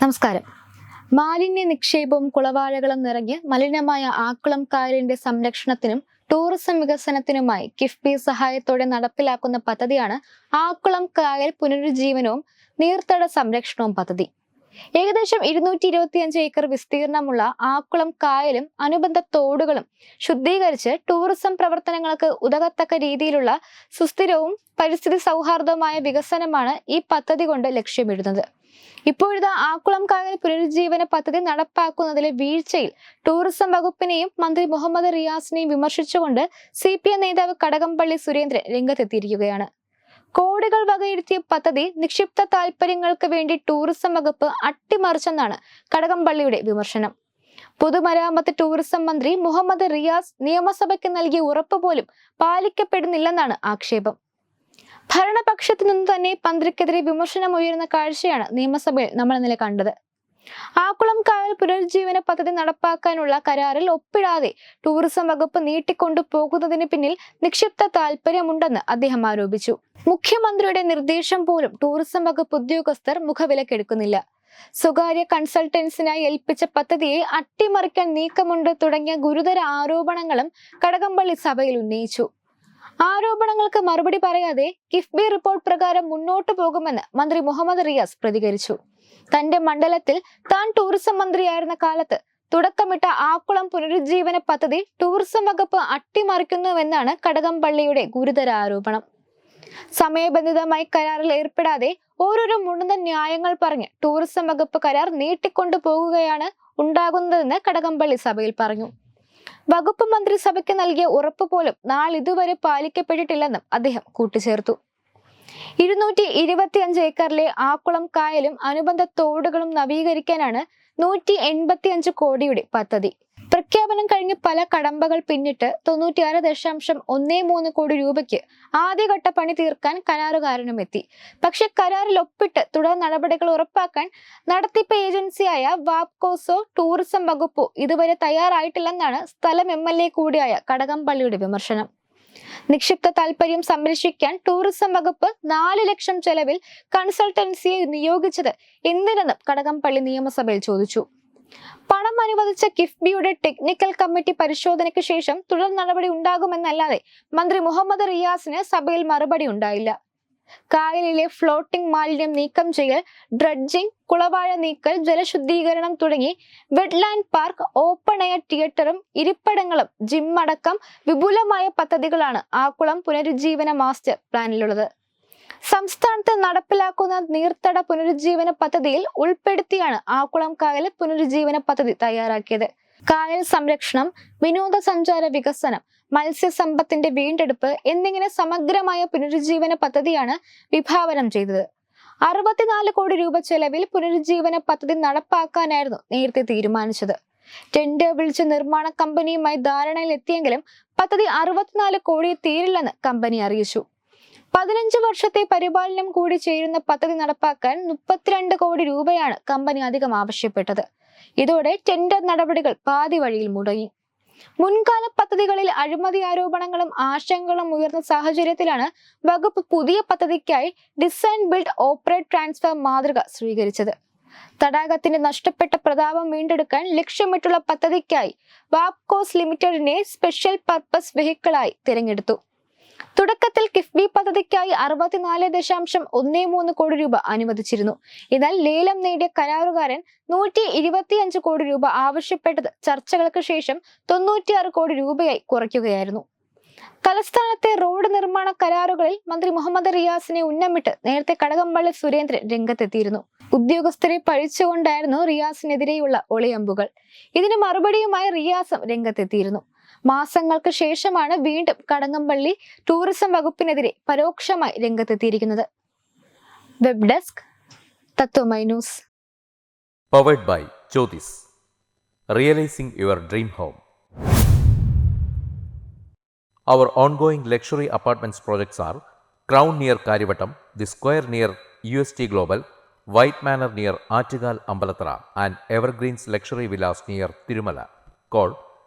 നമസ്കാരം. മാലിന്യ നിക്ഷേപവും കുളവാഴകളും നിറഞ്ഞ് മലിനമായ ആക്കുളം കായലിന്റെ സംരക്ഷണത്തിനും ടൂറിസം വികസനത്തിനുമായി കിഫ്ബി സഹായത്തോടെ നടപ്പിലാക്കുന്ന പദ്ധതിയാണ് ആക്കുളം കായൽ പുനരുജ്ജീവനവും നീർത്തട സംരക്ഷണവും പദ്ധതി. ഏകദേശം ഇരുന്നൂറ്റി ഇരുപത്തിയഞ്ച് ഏക്കർ വിസ്തീർണമുള്ള ആക്കുളം കായലും അനുബന്ധ തോടുകളും ശുദ്ധീകരിച്ച് ടൂറിസം പ്രവർത്തനങ്ങൾക്ക് ഉതകത്തക്ക രീതിയിലുള്ള സുസ്ഥിരവും പരിസ്ഥിതി സൗഹാർദ്ദവുമായ വികസനമാണ് ഈ പദ്ധതി കൊണ്ട് ലക്ഷ്യമിടുന്നത്. ഇപ്പോഴത്തെ ആക്കുളം കായൽ പുനരുജ്ജീവന പദ്ധതി നടപ്പാക്കുന്നതിലെ വീഴ്ചയിൽ ടൂറിസം വകുപ്പിനെയും മന്ത്രി മുഹമ്മദ് റിയാസിനെയും വിമർശിച്ചുകൊണ്ട് സി നേതാവ് കടകംപള്ളി സുരേന്ദ്രൻ രംഗത്തെത്തിയിരിക്കുകയാണ്. കോടികൾ വകയിരുത്തിയ പദ്ധതി നിക്ഷിപ്ത താൽപര്യങ്ങൾക്ക് വേണ്ടി ടൂറിസം വകുപ്പ് അട്ടിമറിച്ചെന്നാണ് കടകംപള്ളിയുടെ വിമർശനം. പൊതുമരാമത്ത് ടൂറിസം മന്ത്രി മുഹമ്മദ് റിയാസ് നിയമസഭയ്ക്ക് നൽകിയ ഉറപ്പ് പോലും പാലിക്കപ്പെടുന്നില്ലെന്നാണ് ആക്ഷേപം. ഭരണപക്ഷത്തു നിന്ന് തന്നെ മന്ത്രിക്കെതിരെ വിമർശനം ഉയരുന്ന കാഴ്ചയാണ് നിയമസഭയിൽ നമ്മൾ ഇന്നലെ കണ്ടത്. ആക്കുളം കായൽ പുനരുജ്ജീവന പദ്ധതി നടപ്പാക്കാനുള്ള കരാറിൽ ഒപ്പിടാതെ ടൂറിസം വകുപ്പ് നീട്ടിക്കൊണ്ടു പോകുന്നതിന് പിന്നിൽ നിക്ഷിപ്ത താല്പര്യമുണ്ടെന്ന് അദ്ദേഹം ആരോപിച്ചു. മുഖ്യമന്ത്രിയുടെ നിർദ്ദേശം പോലും ടൂറിസം വകുപ്പ് ഉദ്യോഗസ്ഥർ മുഖവിലക്കെടുക്കുന്നില്ല. സ്വകാര്യ കൺസൾട്ടൻസിനായി ഏൽപ്പിച്ച പദ്ധതിയെ അട്ടിമറിക്കാൻ നീക്കമുണ്ട് തുടങ്ങിയ ഗുരുതര ആരോപണങ്ങളും കടകംപള്ളി സഭയിൽ ഉന്നയിച്ചു. ആരോപണങ്ങൾക്ക് മറുപടി പറയാതെ കിഫ്ബി റിപ്പോർട്ട് പ്രകാരം മുന്നോട്ടു പോകുമെന്ന് മന്ത്രി മുഹമ്മദ് റിയാസ് പ്രതികരിച്ചു. തന്റെ മണ്ഡലത്തിൽ താൻ ടൂറിസം മന്ത്രിയായിരുന്ന കാലത്ത് തുടക്കമിട്ട ആക്കുളം പുനരുജ്ജീവന പദ്ധതി ടൂറിസം വകുപ്പ് അട്ടിമറിക്കുന്നുവെന്നാണ് കടകംപള്ളിയുടെ ഗുരുതര ആരോപണം. സമയബന്ധിതമായി കരാറിൽ ഏർപ്പെടാതെ ഓരോരോ മുഴുന്ന ന്യായങ്ങൾ പറഞ്ഞ് ടൂറിസം വകുപ്പ് കരാർ നീട്ടിക്കൊണ്ടു പോകുകയാണ് ഉണ്ടാകുന്നതെന്ന് കടകംപള്ളി സഭയിൽ പറഞ്ഞു. വകുപ്പ് മന്ത്രിസഭയ്ക്ക് നൽകിയ ഉറപ്പ് പോലും നാളിതുവരെ പാലിക്കപ്പെട്ടിട്ടില്ലെന്നും അദ്ദേഹം കൂട്ടിച്ചേർത്തു. ഇരുന്നൂറ്റി ഇരുപത്തിയഞ്ച് ഏക്കറിലെ ആക്കുളം കായലും അനുബന്ധ തോടുകളും നവീകരിക്കാനാണ് നൂറ്റി എൺപത്തിയഞ്ച് കോടിയുടെ പദ്ധതി. പ്രഖ്യാപനം കഴിഞ്ഞ് പല കടമ്പകൾ പിന്നിട്ട് തൊണ്ണൂറ്റിയാറ് ദശാംശം ഒന്നേ മൂന്ന് കോടി രൂപയ്ക്ക് ആദ്യഘട്ട പണി തീർക്കാൻ കരാറുകാരനും എത്തി പക്ഷെ കരാറിൽ ഒപ്പിട്ട് തുടർ നടപടികൾ ഉറപ്പാക്കാൻ നടത്തിപ്പ് ഏജൻസിയായ വാപ്കോസോ ടൂറിസം വകുപ്പോ ഇതുവരെ തയ്യാറായിട്ടില്ലെന്നാണ് സ്ഥലം എം എൽ എ കൂടിയായ കടകംപള്ളിയുടെ വിമർശനം. നിക്ഷിപ്ത താൽപര്യം സംരക്ഷിക്കാൻ ടൂറിസം വകുപ്പ് നാല് ലക്ഷം ചെലവിൽ കൺസൾട്ടൻസിയെ നിയോഗിച്ചത് എന്തിനെന്നും കടകംപള്ളി നിയമസഭയിൽ ചോദിച്ചു. പണം അനുവദിച്ച കിഫ്ബിയുടെ ടെക്നിക്കൽ കമ്മിറ്റി പരിശോധനയ്ക്ക് ശേഷം തുടർ നടപടി ഉണ്ടാകുമെന്നല്ലാതെ മന്ത്രി മുഹമ്മദ് റിയാസിന് സഭയിൽ മറുപടി ഉണ്ടായില്ല. കായലിലെ ഫ്ലോട്ടിംഗ് മാലിന്യം നീക്കം ചെയ്യൽ ഡ്രഡ്ജിംഗ് കുളവാഴ നീക്കൽ ജലശുദ്ധീകരണം തുടങ്ങി വെഡ്ലാൻഡ് പാർക്ക് ഓപ്പൺ എയർ തിയേറ്ററും ഇരിപ്പിടങ്ങളും ജിം അടക്കം വിപുലമായ പദ്ധതികളാണ് ആക്കുളം പുനരുജ്ജീവന മാസ്റ്റർ പ്ലാനിലുള്ളത് സംസ്ഥാനത്ത് നടപ്പിലാക്കുന്ന നീർത്തട പുനരുജ്ജീവന പദ്ധതിയിൽ ഉൾപ്പെടുത്തിയാണ് ആക്കുളം കായൽ പുനരുജ്ജീവന പദ്ധതി തയ്യാറാക്കിയത്. കായൽ സംരക്ഷണം വിനോദസഞ്ചാര വികസനം മത്സ്യസമ്പത്തിന്റെ വീണ്ടെടുപ്പ് എന്നിങ്ങനെ സമഗ്രമായ പുനരുജ്ജീവന പദ്ധതിയാണ് വിഭാവനം ചെയ്തത്. അറുപത്തിനാല് കോടി രൂപ ചെലവിൽ പുനരുജ്ജീവന പദ്ധതി നടപ്പാക്കാനായിരുന്നു നേരത്തെ തീരുമാനിച്ചത്. ടെൻഡർ വിളിച്ച നിർമ്മാണ കമ്പനിയുമായി ധാരണയിലെത്തിയെങ്കിലും പദ്ധതി അറുപത്തിനാല് കോടി തീരില്ലെന്ന് കമ്പനി അറിയിച്ചു. പതിനഞ്ച് വർഷത്തെ പരിപാലനം കൂടി ചേരുന്ന പദ്ധതി നടപ്പാക്കാൻ മുപ്പത്തിരണ്ട് കോടി രൂപയാണ് കമ്പനി അധികം ആവശ്യപ്പെട്ടത്. ഇതോടെ ടെൻഡർ നടപടികൾ പാതി വഴിയിൽ മുടങ്ങി. മുൻകാല പദ്ധതികളിൽ അഴിമതി ആരോപണങ്ങളും ആശങ്കകളും ഉയർന്ന സാഹചര്യത്തിലാണ് വകുപ്പ് പുതിയ പദ്ധതിക്കായി ഡിസൈൻ ബിൽഡ് ഓപ്പറേറ്റ് ട്രാൻസ്ഫർ മാതൃക സ്വീകരിച്ചത്. തടാകത്തിന്റെ നഷ്ടപ്പെട്ട പ്രതാപം വീണ്ടെടുക്കാൻ ലക്ഷ്യമിട്ടുള്ള പദ്ധതിക്കായി വാപ്കോസ് ലിമിറ്റഡിനെ സ്പെഷ്യൽ പർപ്പസ് വെഹിക്കിളായി തിരഞ്ഞെടുത്തു. തുടക്കത്തിൽ കിഫ്ബി പദ്ധതിക്കായി അറുപത്തിനാല് ദശാംശം ഒന്നേ മൂന്ന് കോടി രൂപ അനുവദിച്ചിരുന്നു. എന്നാൽ ലേലം നേടിയ കരാറുകാരൻ നൂറ്റി ഇരുപത്തിയഞ്ച് കോടി രൂപ ആവശ്യപ്പെട്ടത് ചർച്ചകൾക്ക് ശേഷം തൊണ്ണൂറ്റിയാറ് കോടി രൂപയായി കുറയ്ക്കുകയായിരുന്നു. തലസ്ഥാനത്തെ റോഡ് നിർമ്മാണ കരാറുകളിൽ മന്ത്രി മുഹമ്മദ് റിയാസിനെ ഉന്നമിട്ട് നേരത്തെ കടകംപള്ളി സുരേന്ദ്രൻ രംഗത്തെത്തിയിരുന്നു. ഉദ്യോഗസ്ഥരെ പഴിച്ചുകൊണ്ടായിരുന്നു റിയാസിനെതിരെയുള്ള ഒളിയമ്പുകൾ. ഇതിന് മറുപടിയുമായി റിയാസും രംഗത്തെത്തിയിരുന്നു. മാസങ്ങൾക്ക് ശേഷമാണ് വീണ്ടും കടങ്ങമ്പള്ളി ടൂറിസം വകുപ്പിനെതിരെ പരോക്ഷമായി രംഗത്തെത്തിയിരിക്കുന്നത് web desk Tatwamayi news powered by Jyothis realising your dream home Our ongoing luxury apartments projects are Crown near Karivattam, The Square near UST Global, White Manor near Aatigal Ambalatra,